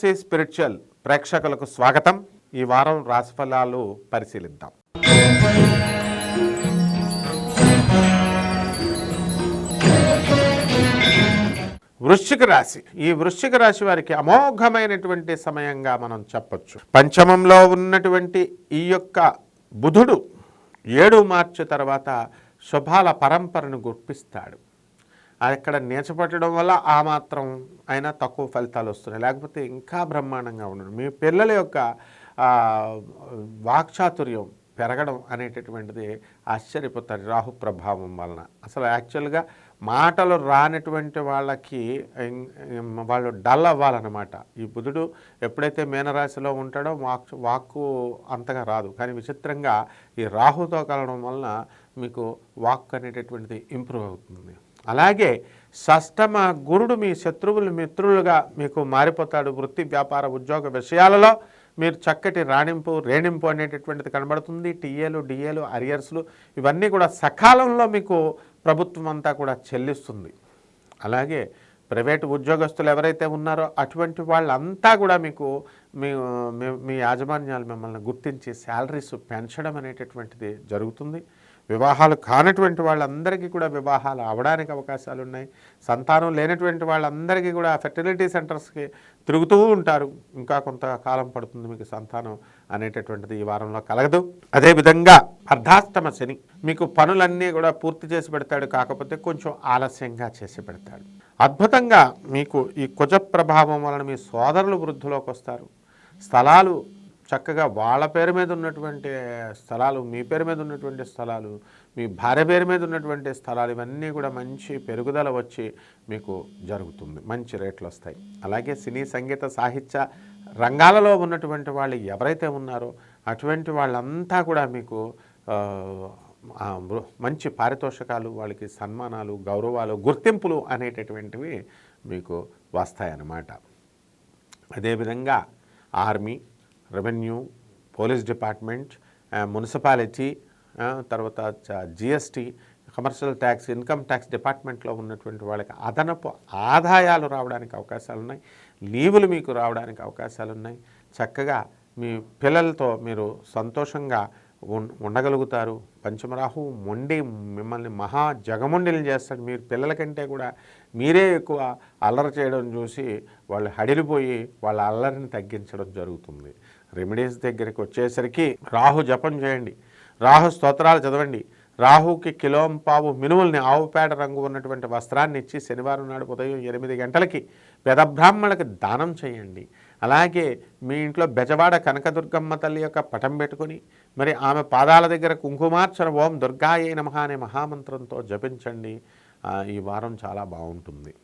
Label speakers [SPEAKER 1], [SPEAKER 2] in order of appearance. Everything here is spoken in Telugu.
[SPEAKER 1] స్పిరిచువల్ ప్రేక్షకులకు స్వాగతం. ఈ వారం రాశిఫలాలు పరిశీలిద్దాం. వృశ్చిక రాశి. ఈ వృశ్చిక రాశి వారికి అమోఘమైనటువంటి సమయంగా మనం చెప్పొచ్చు. పంచమంలో ఉన్నటువంటి ఈ యొక్క బుధుడు ఏడు మార్చి తర్వాత శుభాల పరంపరను గుర్పిస్తాడు అక్కడ నేర్చపట్టడం వల్ల ఆ మాత్రం అయినా తక్కువ ఫలితాలు వస్తున్నాయి. లేకపోతే ఇంకా బ్రహ్మాండంగా ఉండడం. మీ పిల్లల యొక్క వాక్చాతుర్యం పెరగడం అనేటటువంటిది ఆశ్చర్యపోతారు రాహు ప్రభావం వలన. అసలు యాక్చువల్గా మాటలు రానటువంటి వాళ్ళకి వాళ్ళు డల్ అవ్వాలన్నమాట. ఈ బుధుడు ఎప్పుడైతే మీనరాశిలో ఉంటాడో వాక్ వాక్కు అంతగా రాదు. కానీ విచిత్రంగా ఈ రాహుతో కలవడం వలన మీకు వాక్ అనేటటువంటిది ఇంప్రూవ్ అవుతుంది. అలాగే షష్టమ గురుడు మీ శత్రువులు మిత్రులుగా మీకు మారిపోతాడు వృత్తి వ్యాపార ఉద్యోగ విషయాలలో. మీరు చక్కటి రాణింపు రేణింపు అనేటటువంటిది కనబడుతుంది. టీఏలు డిఏలు అరియర్స్లు ఇవన్నీ కూడా సకాలంలో మీకు ప్రభుత్వం అంతా కూడా చెల్లిస్తుంది. అలాగే ప్రైవేటు ఉద్యోగస్తులు ఎవరైతే ఉన్నారో అటువంటి వాళ్ళంతా కూడా మీకు మీ మీ- మీ యాజమాన్యాలు మిమ్మల్ని గుర్తించి శాలరీస్ పెంచడం అనేటటువంటిది జరుగుతుంది. వివాహాలు కానటువంటి వాళ్ళందరికీ కూడా వివాహాలు అవడానికి అవకాశాలు ఉన్నాయి. సంతానం లేనటువంటి వాళ్ళందరికీ కూడా ఫెర్టిలిటీ సెంటర్స్కి తిరుగుతూ ఉంటారు. ఇంకా కొంత కాలం పడుతుంది మీకు సంతానం అనేటటువంటిది ఈ వారంలో కలగదు. అదేవిధంగా అర్ధాష్టమ శని మీకు పనులన్నీ కూడా పూర్తి చేసి పెడతాడు. కాకపోతే కొంచెం ఆలస్యంగా చేసి పెడతాడు. అద్భుతంగా మీకు ఈ కుజ ప్రభావం వలన మీ సోదరులు వృద్ధిలోకి వస్తారు. స్థలాలు చక్కగా వాళ్ళ పేరు మీద ఉన్నటువంటి స్థలాలు మీ పేరు మీద ఉన్నటువంటి స్థలాలు మీ భార్య పేరు మీద ఉన్నటువంటి స్థలాలు ఇవన్నీ కూడా మంచి పెరుగుదల వచ్చి మీకు జరుగుతుంది. మంచి రేట్లు వస్తాయి. అలాగే సినీ సంగీత సాహిత్య రంగాలలో ఉన్నటువంటి వాళ్ళు ఎవరైతే ఉన్నారో అటువంటి వాళ్ళంతా కూడా మీకు మంచి పారితోషకాలు వాళ్ళకి సన్మానాలు గౌరవాలు గుర్తింపులు అనేటటువంటివి మీకు వస్తాయన్నమాట. అదేవిధంగా army revenue police department municipality తర్వాత GST commercial tax income tax డిపార్ట్మెంట్లో ఉన్నటువంటి వాళ్ళకి అదనపు ఆదాయాలు రావడానికి అవకాశాలు ఉన్నాయి. లీవులు మీకు రావడానికి అవకాశాలు ఉన్నాయి. చక్కగా మీ పిల్లలతో మీరు సంతోషంగా ఉండగలుగుతారు. పంచమరాహు మొండి మిమ్మల్ని మహా జగముండిని చేస్తాడు. మీరు పిల్లల కంటే కూడా మీరే ఎక్కువ అల్లరి చేయడం చూసి వాళ్ళు హడిలిపోయి వాళ్ళ అల్లరిని తగ్గించడం జరుగుతుంది. రెమెడీస్ దగ్గరికి వచ్చేసరికి రాహు జపం చేయండి. రాహు స్తోత్రాలు చదవండి. రాహుకి కిలోంపావు మినుముల్ని ఆవు పేడ రంగు ఉన్నటువంటి వస్త్రాన్ని ఇచ్చి శనివారం నాడు ఉదయం ఎనిమిది గంటలకి పెదబ్రాహ్మణులకు దానం చేయండి. అలాగే మీ ఇంట్లో బెజవాడ కనకదుర్గమ్మ తల్లి యొక్క పటం పెట్టుకొని మరి ఆమె పాదాల దగ్గర కుంకుమార్చన ఓం దుర్గాయే నమః అనే మహామంత్రంతో జపించండి. ఈ వారం చాలా బాగుంటుంది.